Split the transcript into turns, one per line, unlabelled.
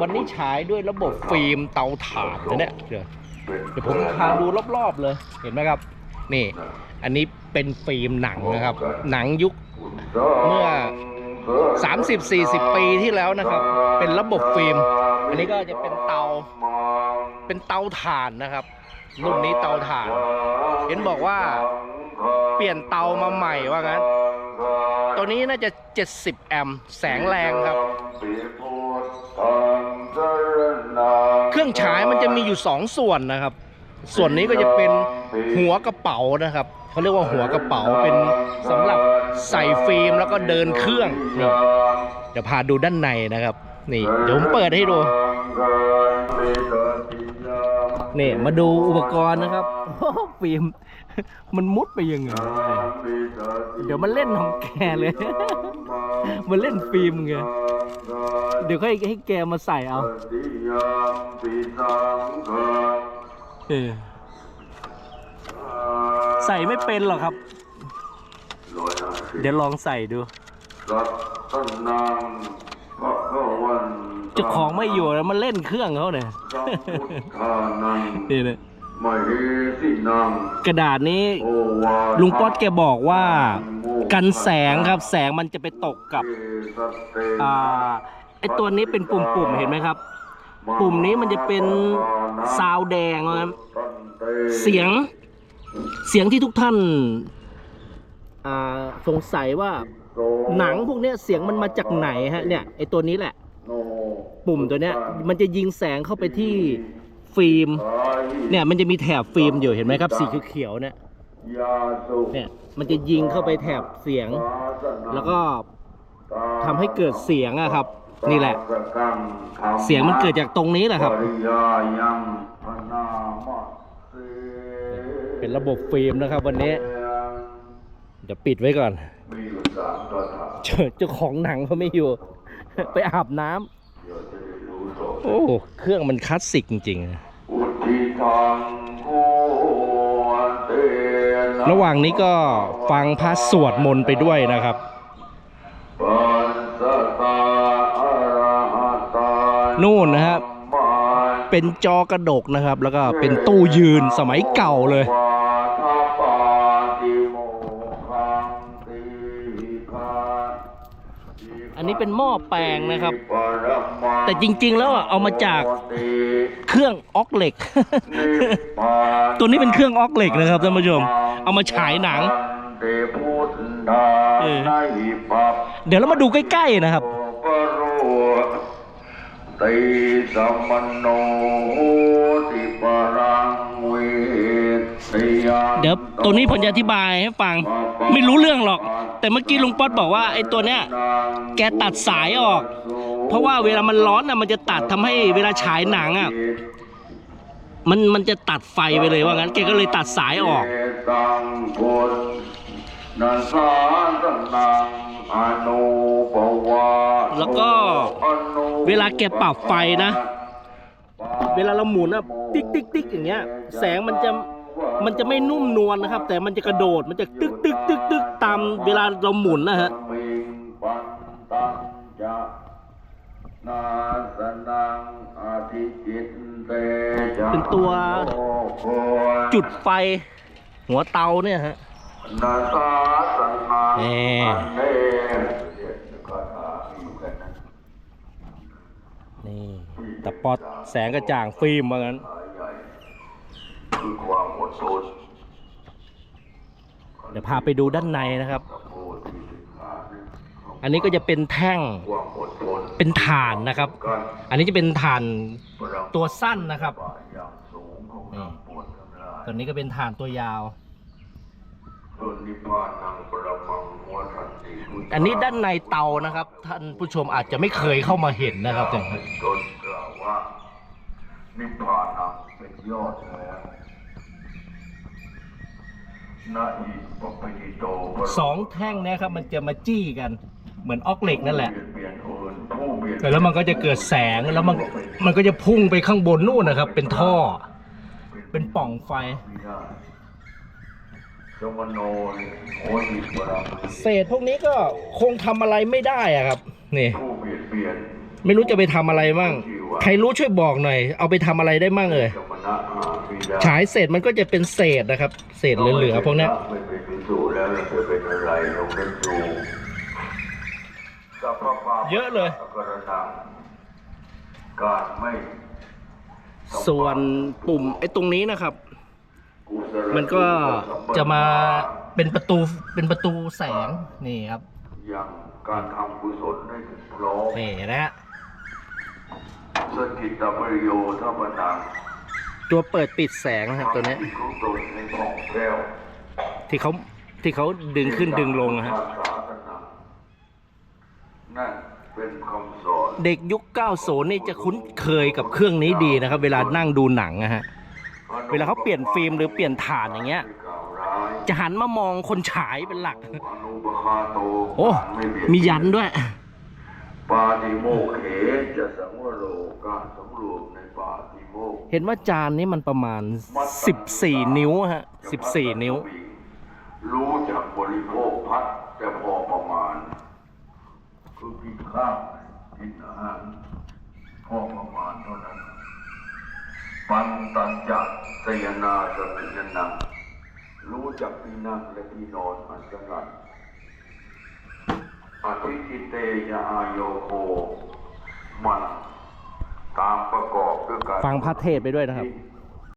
วันนี้ฉายด้วยระบบฟิล์มเตาถ่านนะเนี่ยเดี๋ยวเดี๋ยวผมพาดูรอบๆเลยเห็นไหมครับ นี่ อันนี้เป็นฟิล์มหนังนะครับ หนังยุคเมื่อ 30-40 ปีที่แล้วนะครับ เป็นระบบฟิล์ม อันนี้ก็จะเป็นเตาเป็นเตาถ่านนะครับ รุ่นนี้เตาถ่าน เห็นบอกว่าเปลี่ยนเตามาใหม่ว่างั้น ตัวนี้น่าจะ 70 แอมป์แสงแรงครับ เครื่องฉายมันจะมีอยู่ 2 ส่วนนะครับ ส่วนนี้ก็จะเป็นหัวกระเป๋านะครับเขาเรียกว่าหัวกระเป๋าเป็นสำหรับใส่ฟิล์มแล้วก็เดินเครื่องนี่เดี๋ยวพาดูด้านในนะครับ นี่เดี๋ยวผมเปิดให้ดู นี่มาดูอุปกรณ์นะครับฟิล์มมันมุดไปยังไงเดี๋ยวมันเล่นของแกเลย มันเล่นฟิล์มไงเดี๋ยวให้ให้แกมาใส่เอาใส่ไม่เป็นหรอกครับ เดี๋ยวลองใส่ดูเจ้าของไม่อยู่แล้วมันเล่นเครื่องเขาเนี่ยนี่เลยกระดาษนี้ลุงป๊อตแกบอกว่ากันแสงครับ แสงมันจะไปตกกับอ่าไอตัวนี้เป็นปุ่มๆเห็นไหมครับ ปุ่มนี้มันจะเป็นซาวแดงนะครับเสียงเสียงที่ทุกท่านอ่าสงสัยว่าหนังพวกเนี้ยเสียงมันมาจากไหนฮะเนี่ยไอตัวนี้แหละ ปุ่มตัวเนี้ยมันจะยิงแสงเข้าไปที่ฟิล์มเนี่ยมันจะมีแถบฟิล์มอยู่เห็นไหมครับ สีเขียวๆเนี่ยเนี่ยมันจะยิงเข้าไปแถบเสียง แล้วก็ทำให้เกิดเสียงอะครับ นี่แหละ เสียงมันเกิดจากตรงนี้แหละครับ เป็นระบบฟิล์มนะครับ วันนี้เดี๋ยวปิดไว้ก่อนเจ้าเจ้าของหนังเขาไม่อยู่ ไปอาบน้ำ โอ้ เครื่องมันคลาสสิกจริงๆ ระหว่างนี้ก็ฟังพระสวดมนต์ไปด้วยนะครับนู่นนะครับ เป็นจอกระดกนะครับ แล้วก็เป็นตู้ยืนสมัยเก่าเลย อันนี้เป็นหม้อแปลงนะครับ แต่จริง ๆ แล้วอะเอามาจากเครื่องออกเหล็ก ตัวนี้เป็นเครื่องออกเหล็กนะครับท่านผู้ชม เอามาฉายหนังเเดี๋ยวเรามาดูใกล้ ๆ นะครับ
ติสัมมโนติปรังเวท
เดี๋ยวตัวนี้ผมจะอธิบายให้ฟัง ไม่รู้เรื่องหรอก แต่เมื่อกี้ลุงป๊อตบอกว่าไอ้ตัวเนี้ยแกตัดสายออก เพราะว่าเวลามันร้อนนะมันจะตัดทำให้เวลาฉายหนังอะมันมันจะตัดไฟไปเลยว่างั้นแกก็เลยตัดสายออกแล้วก็เวลาแกปรับไฟนะ เวลาเราหมุนอะติ๊กติ๊กติ๊กอย่างเงี้ย แสงมันจะมันจะไม่นุ่มนวลนะครับ แต่มันจะกระโดดมันจะตึกตึกตึกตึกามเวลาเราหมุนนะฮะ
มิงปันตังจะนาสนังอธิจิตเตจะ
เป็นตัว
โลโก
จุดไฟหัวเตาเนี่ยฮะ
นาสาสนัง
แน่
อันเนก็อยู่กันนะ
นี่ตะปอดแสงกระจ่างฟิล์มว่างั้น
ใหญ่คือความอดทน
เดี๋ยวพาไปดูด้านในนะครับ
อัน
นี้ก็จะเป็นแท่งเป็นฐานนะครับ อันนี้จะเป็นฐานตัวสั้นนะครับ
ฝ่ายอย่างสูงของนักปวดทั้งหลาย
ตัวนี้ก็เป็นฐานตัวยาว อันนี้ด้านในเตานะครับ ท่านผู้ชมอาจจะไม่เคยเข้ามาเห็นนะครับ
นิพพานังเป็นยอดแล้วนาอิปปิโตปรมั
สองแท่งเนะครับมันจะมาจี้กัน เหมือนออกเหล็กนั่นแหละ
เบียดเบียนคนผู้เบียด
แต่แล้วมันก็จะเกิดแสงแล้วมันมันก็จะพุ่งไปข้างบนนู่นนะครับ เป็นท่อ เป็นปล่องไฟ
ไม่ได้จงมโนโอหิปรมัง
เศษพวกนี้ก็คงทำอะไรไม่ได้อะครับ นี่
ผู้เบียดเบียน
ไม่รู้จะไปทำอะไรมั่ง
ชีว
ใครรู้ช่วยบอกหน่อย เอาไปทำอะไรได้มั่งเอ่ย
สมณะอาวิยะ
ฉายเศษมันก็จะเป็นเศษนะครับ เศษเหลือๆพวกเนี้ย
ไม่เป็นพิสูจน์แล้วเราจะเป็นอะไรเราเป็นสูสัพพะปาป
เยอะเลย
กรณังการไม่
ส่วนปุ่มไอ้ตรงนี้นะครับ
กุศล
มันก็จะมาเป็นประตูเป็นประตูแสงนี่ครับ
ยังการทำกุศลให้ถึงพร้อม
นี่นะฮะ
สกิตตปริโยธรรมนัง
ตัวเปิดปิดแสงนะครับตัวนี้
ที่
เขาที่เขาดึงขึ้นดึงลงนะฮะ
ภาษาสนานั่นเป็นคำสอน
เด็กยุค 90 นี่จะคุ้นเคยกับเครื่องนี้ดีนะครับ เวลานั่งดูหนังนะฮะ เวลาเขาเปลี่ยนฟิล์มหรือเปลี่ยนถ่านอย่างเงี้ย จะหันมามองคนฉายเป็นหลัก
โอ้ มี
ยันด้วย
ปาติโมเขจะสังวโรการสำรวมในปาติ
เห็นว่าจานนี้มันประมาณ 14 นิ้วฮะ 14 นิ้ว
รู้จักบริโภคพัดแต่พอประมาณ คือกินข้าวกินอาหารพอประมาณเท่านั้น ปันตัญจักสยนาสมิยนังรู้จักที่นั่งและที่นอนอันสงัดอธิจิเตยาอาโยโคมัน
ฟังพระเทศไปด้วยนะครับ